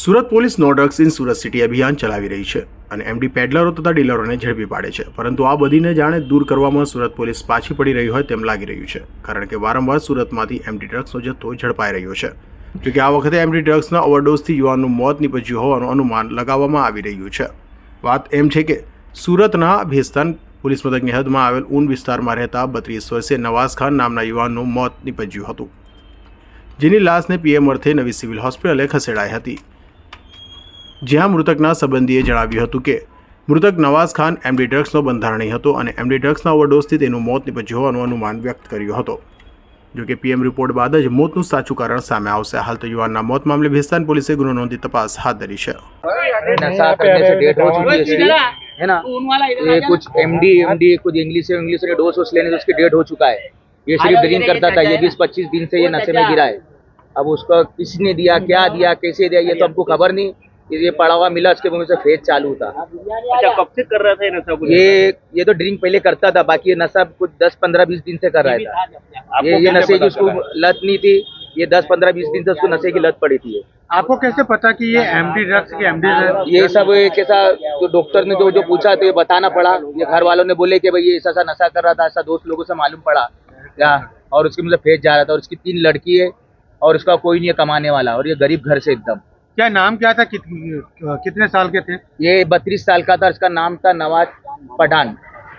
Surat police નો drugs in Surat city અભિયાન ચલાવી રહી છે અને એમડી પેડલરો તથા ડીલરોને ઝડપી પાડે છે. પરંતુ આ બધીને જાણે દૂર કરવામાં સુરત પોલીસ પાછી પડી રહી હોય તેમ લાગી રહ્યું છે. કારણ કે વારંવાર સુરતમાંથી એમડી ડ્રગ્સનો જથ્થો ઝડપાઈ રહ્યો છે. જોકે આ વખતે એમડી ડ્રગ્સના ઓવરડોઝથી યુવાનનું મોત નીપજ્યું હોવાનું અનુમાન લગાવવામાં આવી રહ્યું છે. વાત એમ છે કે સુરતના ભેસ્તાન પોલીસ મથકની હદમાં આવેલ ઊન વિસ્તારમાં રહેતા બત્રીસ વર્ષે નવાઝ ખાન નામના યુવાનનું મોત નીપજ્યું હતું. જેની લાશને પીએમ અર્થે નવી સિવિલ હોસ્પિટલે ખસેડાઈ હતી. જ્યાં મૃતકના સંબંધીએ જણાવ્યું હતું કે મૃતક નવાઝ ખાન એમડી ડ્રગ્સનો બંધારણી હતો અને એમડી ડ્રગ્સના ઓવરડોઝથી તેનું મોત નીપજ્યું હોવાનું અનુમાન વ્યક્ત કર્યું હતો જોકે પીએમ રિપોર્ટ બાદ જ મોતનું સાચું કારણ સામે આવશે હાલ તો યુવાનના મોત મામલે ભેસ્તાન પોલીસે ગુનો નોંધી તપાસ હાથ ધરી છે नशा करने से डेट हो चुकी है इसकी है ना ये कुछ एमडी एमडी कुछ इंग्लिश से इंग्लिश से डोज वोज लेने से उसकी डेट हो चुका है ये सिर्फ ड्रिंक करता था ये बीस पच्चीस दिन से ये नशे में गिरा है अब उसको किसने दिया क्या दिया कैसे दिया ये तो हमको खबर नहीं ये पड़ा हुआ मिला उसके मुँह से फ़ेज़ चालू था। अच्छा कब से कर रहा था ये नशा कुछ ये ये तो ड्रिंक पहले करता था बाकी ये नशा कुछ दस पंद्रह बीस दिन से कर रहा था। ये ये नशे की उसको लत नहीं थी ये दस पंद्रह बीस दिन से उसको नशे की लत पड़ी थी आपको कैसे पता कि ये एमडी ड्रग्स की एमडी ये सब एक ऐसा जो डॉक्टर ने जो जो पूछा तो ये बताना पड़ा। ये घर वालों ने बोले कि भाई ये ऐसा ऐसा नशा कर रहा था ऐसा दोस्त लोगों से मालूम पड़ा क्या? और उसके मतलब फ़ेज़ जा रहा था और उसकी तीन लड़की है और उसका कोई नहीं है कमाने वाला और ये गरीब घर से एकदम। क्या नाम क्या था कित, कितने साल के थे ये बत्तीस साल का था इसका नाम था नवाज पठान